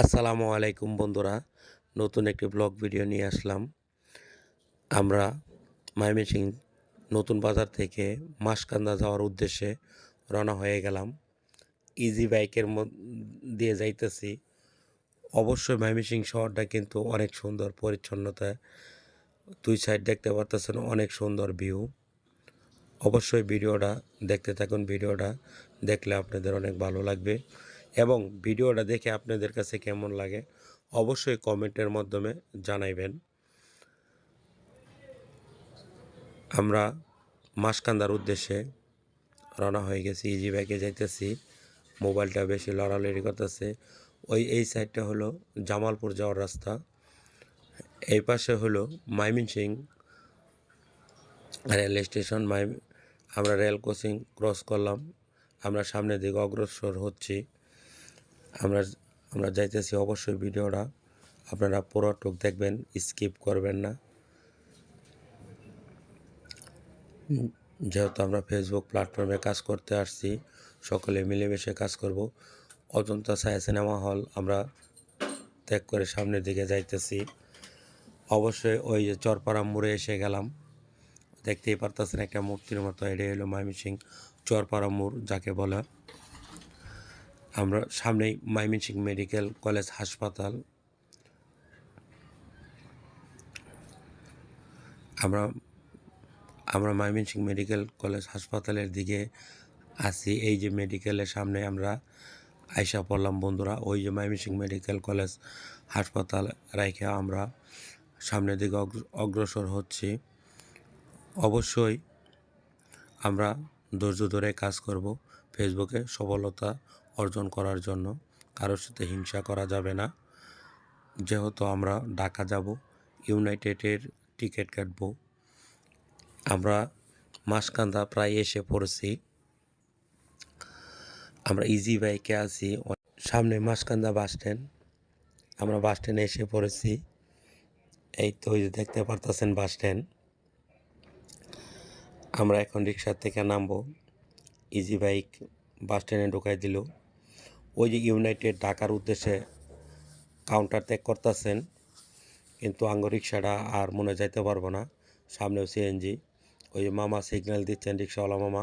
আসসালামু আলাইকুম বন্ধুরা, নতুন একটি ব্লগ ভিডিও নিয়ে আসলাম। আমরা ময়মনসিং নতুন বাজার থেকে মাসকান্দা যাওয়ার উদ্দেশ্যে রওনা হয়ে গেলাম। ইজি বাইকের দিয়ে যাইতেছি। অবশ্যই ময়মনসিং শহরটা কিন্তু অনেক সুন্দর, পরিচ্ছন্নতা। দুই সাইড দেখতে পারতেছেন, অনেক সুন্দর ভিউ অবশ্যই ভিডিওটা দেখতে থাকুন, ভিডিওটা দেখলে আপনাদের অনেক ভালো লাগবে। এবং ভিডিওটা দেখে আপনাদের কাছে কেমন লাগে অবশ্যই কমেন্টের মাধ্যমে জানাইবেন। আমরা মাসকান্দার উদ্দেশ্যে রওনা হয়ে গেছি ইজি ব্যাগে যাইতেছি। মোবাইলটা বেশি লড়ালড়ি করতেছে। ওই, এই সাইডটা হলো জামালপুর যাওয়ার রাস্তা। এই পাশে হলো মাইমিনসিং রেল স্টেশন। মাই, আমরা রেল ক্রসিং ক্রস করলাম। আমরা সামনের দিকে অগ্রসর হচ্ছি। আমরা আমরা যাইতেছি অবশ্যই ভিডিওটা। আপনারা পুরো টুক দেখবেন, স্কিপ করবেন না। যেহেতু আমরা ফেসবুক প্ল্যাটফর্মে কাজ করতে আসছি, সকলে মিলেমিশে কাজ করব। অজন্তা ছায়া সিনেমা হল, আমরা ত্যাগ করে সামনের দিকে যাইতেছি। অবশ্যই ওই যে চরপাড়া মোড়ে এসে গেলাম। দেখতেই পারতেছেন একটা মূর্তির মতো, এটাই হলো ময়মনসিং চরপাড়া মোড়, যাকে বলে। আমরা সামনেই ময়মনসিং মেডিকেল কলেজ হাসপাতাল। আমরা আমরা ময়মনসিং মেডিকেল কলেজ হাসপাতালের দিকে আছি। এই যে মেডিকেলের সামনে আমরা আয়সা পড়লাম, বন্ধুরা। ওই যে ময়মনসিং মেডিকেল কলেজ হাসপাতাল রেখে আমরা সামনের দিকে অগ্র- অগ্রসর হচ্ছি। অবশ্যই আমরা ধৈর্য ধরে কাজ করব। ফেসবুকে সফলতা অর্জন করার জন্য কারোর সাথে হিংসা করা যাবে না। যেহেতু আমরা ঢাকা যাব, ইউনাইটেডের টিকিট কাটব। আমরা মাসকান্দা প্রায় এসে পড়েছি। আমরা ইজি বাইকে আছি। সামনে মাসকান্দা বাস স্ট্যান্ড আমরা বাস স্ট্যান্ডে এসে পড়েছি। এই তো ওই যে দেখতে পারতেছেন বাস স্ট্যান্ড আমরা এখন রিক্সার থেকে নামবো। ইজি বাইক বাস স্ট্যান্ডে ঢোকাই দিল। ওই যে ইউনাইটেড ঢাকার উদ্দেশ্যে কাউন্টার ত্যাগ করতেছেন, কিন্তু আঙ্গ রিক্সাটা আর মনে যাইতে পারব না। সামনেও সিএনজি ওই মামা সিগন্যাল দিচ্ছেন রিক্সাওয়ালা মামা।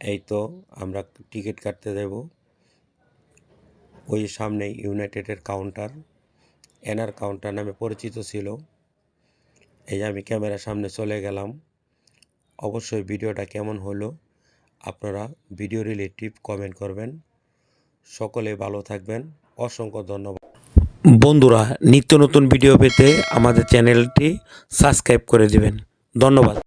এই তো আমরা টিকিট কাটতে দেব ওই সামনে ইউনাইটেডের কাউন্টার এনার কাউন্টার নামে পরিচিত ছিল। এই আমি ক্যামেরার সামনে চলে গেলাম। অবশ্যই ভিডিওটা কেমন হলো, আপনারা ভিডিও রিলেটিভ কমেন্ট করবেন। সকলে ভালো থাকবেন। অসংখ্য ধন্যবাদ। বন্ধুরা, নিত্য নতুন ভিডিও পেতে আমাদের চ্যানেলটি সাবস্ক্রাইব করে দিবেন। ধন্যবাদ।